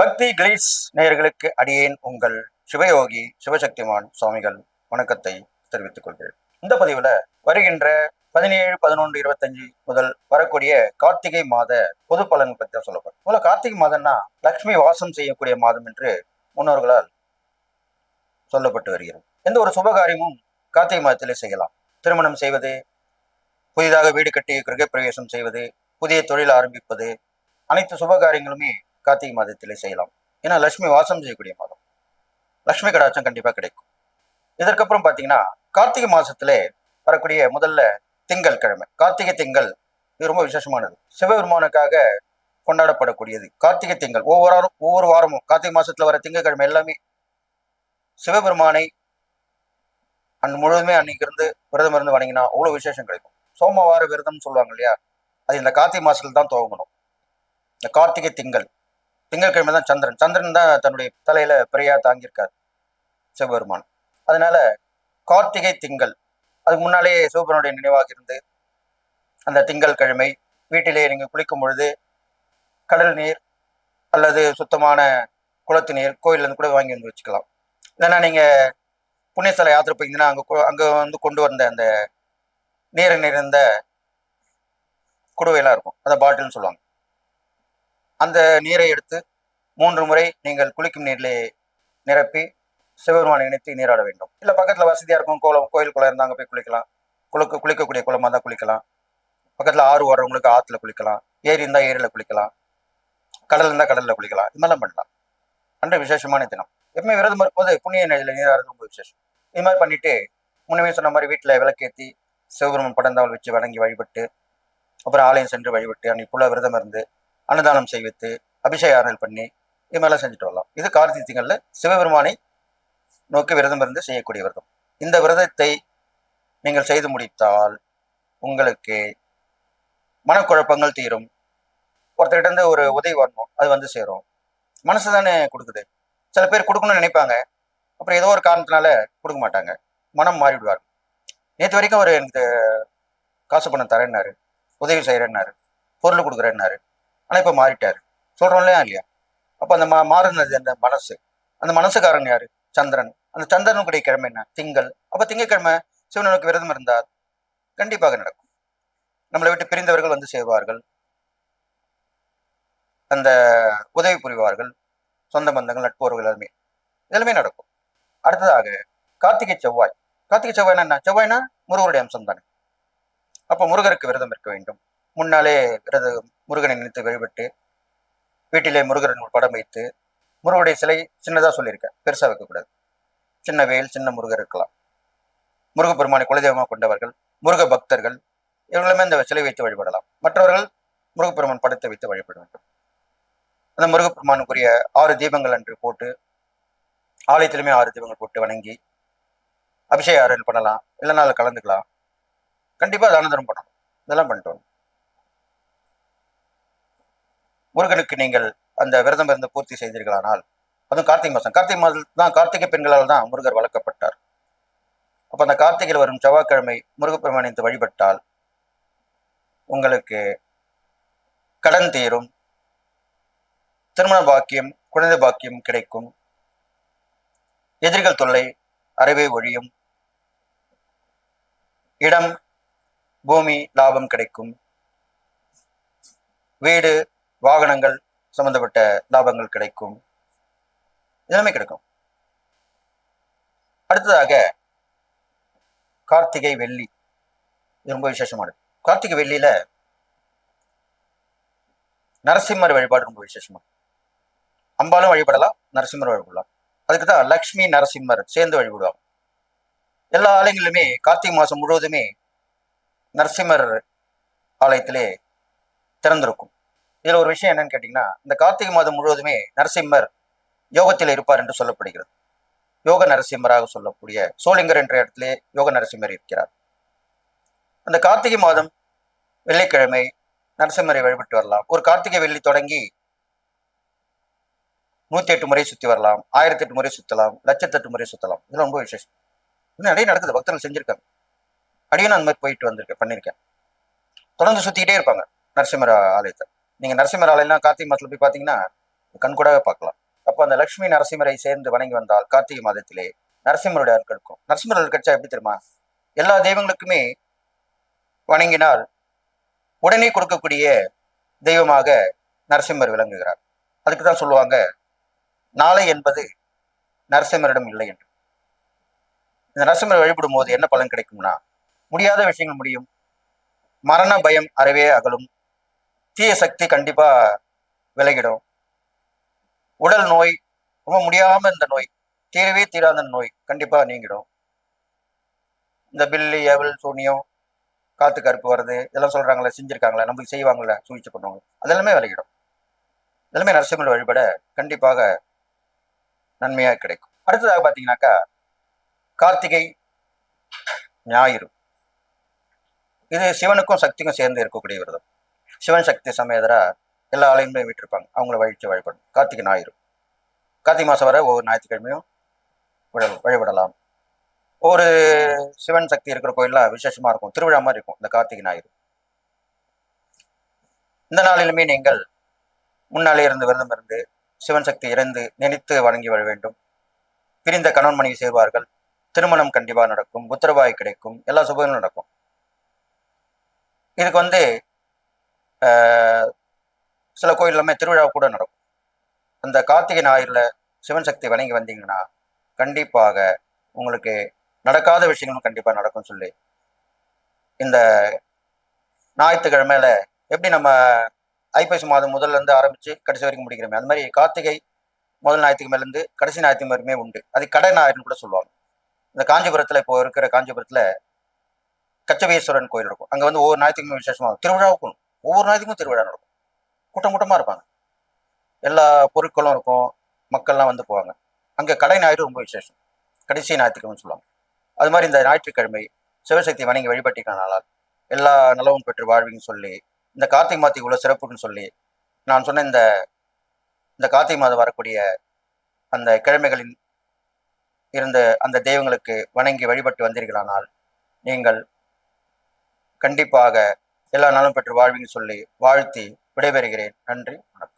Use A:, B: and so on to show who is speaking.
A: பக்தி கிளீஸ் நேயர்களுக்கு அடியேன் உங்கள் சிவயோகி சிவசக்திமான் சுவாமிகள் வணக்கத்தை தெரிவித்துக் கொள்கிறேன். இந்த பதிவுல வருகின்ற பதினேழு பதினொன்று இருபத்தஞ்சு முதல் வரக்கூடிய கார்த்திகை மாத பொது பலன் பற்றி தான் சொல்லப்படும் முதல்ல கார்த்திகை மாதம்னா லக்ஷ்மி வாசம் செய்யக்கூடிய மாதம் என்று முன்னோர்களால் சொல்லப்பட்டு வருகிறது. எந்த ஒரு சுபகாரியமும் கார்த்திகை மாதத்திலே செய்யலாம். திருமணம் செய்வது புதிதாக வீடு கட்டி கிரகப்பிரவேசம் செய்வது புதிய தொழில் ஆரம்பிப்பது அனைத்து சுபகாரியங்களுமே கார்த்திகை மாதத்திலே செய்யலாம். ஏன்னா லட்சுமி வாசம் செய்யக்கூடிய மாதம். லட்சுமி கடாட்சம் கண்டிப்பா கிடைக்கும். இதற்கப்புறம் பாத்தீங்கன்னா கார்த்திகை மாசத்திலே வரக்கூடிய முதல்ல திங்கள் கிழமை. கார்த்திகை திங்கள் இது ரொம்ப விசேஷமானது. சிவபெருமானுக்காக கொண்டாடப்படக்கூடியது. கார்த்திகை திங்கள் ஒவ்வொரு வாரம் ஒவ்வொரு வாரமும் கார்த்திகை மாதத்தில் வர திங்கக்கிழமை எல்லாமே சிவபெருமானை அன் முழுவதுமே அன்னைக்கு இருந்து விரதம் இருந்து வணங்கினா அவ்வளவு விசேஷம் கிடைக்கும். சோமவார விரதம்னு சொல்லுவாங்க இல்லையா? அது இந்த கார்த்திகை மாசத்துல தான் துவங்கணும். இந்த கார்த்திகை திங்கள் திங்கட்கிழமை தான் சந்திரன். சந்திரன் தான் தன்னுடைய தலையில பிறையா தாங்கியிருக்கார் சிவபெருமான். அதனால கார்த்திகை திங்கள் அதுக்கு முன்னாலேயே சிவபெருமனுடைய நினைவாக இருந்து அந்த திங்கள் கிழமை வீட்டிலே நீங்கள் குளிக்கும் பொழுது கடல் நீர் அல்லது சுத்தமான குளத்து நீர் கோயிலேருந்து கூட வாங்கி வந்து வச்சுக்கலாம். இல்லைன்னா நீங்கள் புண்ணியஸ்தல யாத்திரை போயிருந்தீங்கன்னா அங்கே கொ- வந்து கொண்டு வந்த அந்த நீர் நிறைந்த குடுவையெல்லாம் இருக்கும். அதை பாட்டில்னு சொல்லுவாங்க. அந்த நீரை எடுத்து மூன்று முறை நீங்கள் குளிக்கும் நீரிலே நிரப்பி சிவபெருமானை இணைத்து நீராட வேண்டும். இல்லை பக்கத்தில் வசதியாக இருக்கும் கோலம் கோயில் குளம் இருந்தால் அங்கே போய் குளிக்கலாம். குளிக்க குளிக்கக்கூடிய குளமாக தான் குளிக்கலாம். பக்கத்தில் ஆறு ஓடுறவங்களுக்கு ஆற்றுல குளிக்கலாம். ஏரி இருந்தால் ஏரியில் குளிக்கலாம். கடல் இருந்தால் கடலில் குளிக்கலாம். இது மாதிரிலாம் பண்ணலாம். அன்று விசேஷமான தினம். எப்பவுமே விரதம் இருக்கும்போது புண்ணிய நிலையில் நீராடுறது ரொம்ப விசேஷம். இது மாதிரி பண்ணிட்டு முன்னமே சொன்ன மாதிரி வீட்டில் விளக்கேற்றி சிவபெருமன் படந்தாவல் வச்சு வணங்கி வழிபட்டு அப்புறம் ஆலயம் சென்று வழிபட்டு அன்னைக்கு ஃபுல்லாக விரதம் இருந்து அன்னதானம் செய்வித்து அபிஷேக ஆரணல் பண்ணி இது மாதிரிலாம் செஞ்சுட்டு வரலாம். இது கார்த்திகை திங்களில் சிவபெருமானை நோக்கி விரதம் இருந்து செய்யக்கூடிய விரதம். இந்த விரதத்தை நீங்கள் செய்து முடித்தால் உங்களுக்கு மனக்குழப்பங்கள் தீரும். ஒருத்தர்கிட்ட இருந்து ஒரு உதவி வரணும் அது வந்து சேரும். மனசு தானே கொடுக்குது. சில பேர் கொடுக்கணும்னு நினைப்பாங்க. அப்புறம் ஏதோ ஒரு காரணத்தினால கொடுக்க மாட்டாங்க. மனம் மாறிவிடுவார் நேற்று வரைக்கும் அவர் எனக்கு காசு பணம் தரேன்னாரு. உதவி செய்கிறேன்னாரு பொருள் கொடுக்குறேன்னாரு. ஆனால் இப்போ மாறிட்டாரு. சொல்கிறோம் இல்லையா இல்லையா? அப்போ அந்த மா மாறுனது அந்த மனசு. அந்த மனசுக்காரன் யாரு? சந்திரன். அந்த சந்திரனுக்குடைய கிழமை என்ன? திங்கள். அப்போ திங்கட்கிழமை சிவனனுக்கு விரதம் இருந்தார் கண்டிப்பாக நடக்கும். நம்மளை விட்டு பிரிந்தவர்கள் வந்து செய்வார்கள் அந்த உதவி புரிவார்கள். சொந்த பந்தங்கள் நட்போர்கள் எல்லாருமே இதெல்லாமே நடக்கும். அடுத்ததாக கார்த்திகை செவ்வாய். கார்த்திகை செவ்வாய்னா என்ன? செவ்வாய்னா முருகருடைய அம்சம் தானே அப்போ முருகருக்கு விரதம் இருக்க வேண்டும். முன்னாலே விரத முருகனை நினைத்து வழிபட்டு வீட்டிலே முருகன் படம் வைத்து முருகனுடைய சிலை சின்னதாக சொல்லியிருக்கேன். பெருசாக வைக்கக்கூடாது. சின்ன வேல் சின்ன முருகர் இருக்கலாம். முருகப்பெருமானை குலதெய்வமாக கொண்டவர்கள் முருக பக்தர்கள் இவங்களுமே இந்த சிலை வைத்து வழிபடலாம். மற்றவர்கள் முருகப்பெருமான் படத்தை வைத்து வழிபட வேண்டும். அந்த முருகப்பெருமானுக்குரிய ஆறு தீபங்கள் அன்று போட்டு ஆலயத்திலுமே ஆறு தீபங்கள் போட்டு வணங்கி அபிஷேக ஆறுதல் பண்ணலாம். இல்லைனாலும் கலந்துக்கலாம். கண்டிப்பாக அது தர்மம் பண்ணணும். இதெல்லாம் பண்ணிட்டு வரணும். முருகனுக்கு நீங்கள் அந்த விரதம் இருந்து பூர்த்தி செய்தீர்களானால் அதுவும் கார்த்திகை மாதம். கார்த்திகை மாதம் தான் கார்த்திகை பெண்களால் தான் முருகர் வளர்க்கப்பட்டார். அப்போ அந்த கார்த்திகையில் வரும் செவ்வாய்க்கிழமை முருகப்பெருமானித்து வழிபட்டால் உங்களுக்கு கடன் தீரும் திருமண பாக்கியம் குழந்தை பாக்கியம் கிடைக்கும் எதிரிகள் தொல்லை அறவே ஒழியும் இடம் பூமி லாபம் கிடைக்கும் வீடு வாகனங்கள் சம்பந்தப்பட்ட லாபங்கள் கிடைக்கும். எல்லாமே கிடைக்கும். அடுத்ததாக கார்த்திகை வெள்ளி. இது ரொம்ப விசேஷமானது. கார்த்திகை வெள்ளியில நரசிம்மர் வழிபாடு ரொம்ப விசேஷமானது. அம்பாலும் வழிபடலாம் நரசிம்மர் வழிபடலாம். அதுக்கு தான் லக்ஷ்மி நரசிம்மர் சேர்ந்து வழிபடுவாங்க. எல்லா ஆலயங்களிலுமே கார்த்திகை மாதம் முழுவதுமே நரசிம்மர் ஆலயத்திலே திறந்திருக்கும். இதில் ஒரு விஷயம் என்னன்னு கேட்டிங்கன்னா இந்த கார்த்திகை மாதம் முழுவதுமே நரசிம்மர் யோகத்தில் இருப்பார் என்று சொல்லப்படுகிறது. யோக நரசிம்மராக சொல்லக்கூடிய சோளிங்கர் என்ற இடத்திலே யோக நரசிம்மர் இருக்கிறார். அந்த கார்த்திகை மாதம் வெள்ளிக்கிழமை நரசிம்மரை வழிபட்டு வரலாம். ஒரு கார்த்திகை வெள்ளி தொடங்கி நூத்தி எட்டு முறை சுத்தி வரலாம். ஆயிரத்தி எட்டு முறை சுத்தலாம். லட்சத்தெட்டு முறை சுத்தலாம். இதெல்லாம் ரொம்ப விசேஷம். இன்னும் நிறைய நடக்குது. பக்தர்கள் செஞ்சிருக்காங்க. அடியும் நான் அந்த மாதிரி போயிட்டு வந்திருக்கேன் பண்ணியிருக்கேன் தொடர்ந்து சுத்திக்கிட்டே இருப்பாங்க நரசிம்மர் ஆலயத்தை. நீங்க நரசிம்மர் கார்த்திகை மாசத்துல போய் பாத்தீங்கன்னா கண்கூடாக பார்க்கலாம். அப்போ அந்த லக்ஷ்மி நரசிம்மரை சேர்ந்து வணங்கி வந்தால் கார்த்திகை மாதத்திலே நரசிம்மருடைய அருள் கிடைக்கும். நரசிம்மர் அருள் கிடைச்சா எப்படி தெரியுமா? எல்லா தெய்வங்களுக்குமே வணங்கினால் உடனே கொடுக்கக்கூடிய தெய்வமாக நரசிம்மர் விளங்குகிறார். அதுக்கு தான் சொல்லுவாங்க நாளை என்பது நரசிம்மரிடம் இல்லை என்று. இந்த நரசிம்மரை வழிபடும் போது என்ன பலன் கிடைக்கும்னா முடியாத விஷயங்கள் முடியும். மரண பயம் அறவே அகலும். தீய சக்தி கண்டிப்பா விலகிடும். உடல் நோய் ரொம்ப முடியாம இந்த நோய் தீரவே தீராத நோய் கண்டிப்பா நீங்கிடும். இந்த பில்லி எவல் சூனியம் காத்து கருப்பு வருது இதெல்லாம் சொல்றாங்களே செஞ்சிருக்காங்களே நம்மளுக்கு செய்வாங்கள சூழ்ச்சி பண்ணுவாங்க. அதெல்லாமே விலகிடும். இதெல்லாமே நரசிம்மன் வழிபட கண்டிப்பாக நன்மையாக கிடைக்கும். அடுத்ததாக பார்த்தீங்கன்னாக்கா கார்த்திகை ஞாயிறு. இது சிவனுக்கும் சக்திக்கும் சேர்ந்து இருக்கக்கூடிய விரதம். சிவன் சக்தி சமேதராக எல்லா ஆலயங்களையும் விட்டுருப்பாங்க. அவங்கள வழித்து வழிபடும் கார்த்திகை ஞாயிறு. கார்த்திகை மாதம் வர ஒவ்வொரு ஞாயிற்றுக்கிழமையும் விட- வழிபடலாம். ஒரு சிவன் சக்தி இருக்கிற கோயிலாம் விசேஷமா இருக்கும். திருவிழா மாதிரி இருக்கும். இந்த கார்த்திகை ஞாயிறு. இந்த நாளிலுமே நீங்கள் முன்னாலே இருந்து விரதம் இருந்து சிவன் சக்தி இறந்து நினைத்து வணங்கி வர வேண்டும். பிரிந்த கணவன் மனைவி சேர்வார்கள். திருமணம் கண்டிப்பா நடக்கும். உத்தரவாய் கிடைக்கும். எல்லா சுபங்களும் நடக்கும். இதுக்கு வந்து சில கோயில் எல்லாமே திருவிழா கூட நடக்கும். அந்த கார்த்திகை ஞாயிறில் சிவன் சக்தி வணங்கி வந்தீங்கன்னா கண்டிப்பாக உங்களுக்கு நடக்காத விஷயங்களும் கண்டிப்பாக நடக்கும் சொல்லி இந்த ஞாயிற்றுக்கிழமையில எப்படி நம்ம ஐப்பசி மாதம் முதல்ல இருந்து ஆரம்பிச்சு கடைசி வரைக்கும் முடிக்கிறோமே அந்த மாதிரி கார்த்திகை முதல் ஞாயிற்றுக்கிழமையில இருந்து கடைசி ஞாயிற்றுக்கிழமை வரையுமே உண்டு. அது கடை ஞாயிறுன்னு கூட சொல்லுவாங்க. இந்த காஞ்சிபுரத்தில் இப்போ இருக்கிற காஞ்சிபுரத்தில் கச்சவீஸ்வரன் கோயில் இருக்கும். அங்கே வந்து ஒவ்வொரு ஞாயிற்றுக்கிழமை விசேஷமா திருவிழாவுக்கும் ஒவ்வொரு நாளைக்கும் திருவிழா நடக்கும். கூட்டம் கூட்டமாக இருப்பாங்க. எல்லா பொருட்களும் இருக்கும். மக்கள்லாம் வந்து போவாங்க. அங்கே கடை ஞாயிறு ரொம்ப விசேஷம். கடைசி ஞாயிற்றுக்கிழமை சொல்லுவாங்க. அது மாதிரி இந்த ஞாயிற்றுக்கிழமை சிவசக்தி வணங்கி வழிபட்டிருக்கனால எல்லா நலவும் பெற்று வாழ்வீங்கன்னு சொல்லி இந்த கார்த்திகை மாதத்துக்கு உள்ள சிறப்புன்னு சொல்லி நான் சொன்ன இந்த இந்த கார்த்திகை மாதம் வரக்கூடிய அந்த கிழமைகளின் இருந்த அந்த தெய்வங்களுக்கு வணங்கி வழிபட்டு வந்தீர்களானால் நீங்கள் கண்டிப்பாக எல்லா நலம் பெற்று வாழ்வீங்கன்னு சொல்லி வாழ்த்தி விடைபெறுகிறேன். நன்றி வணக்கம்.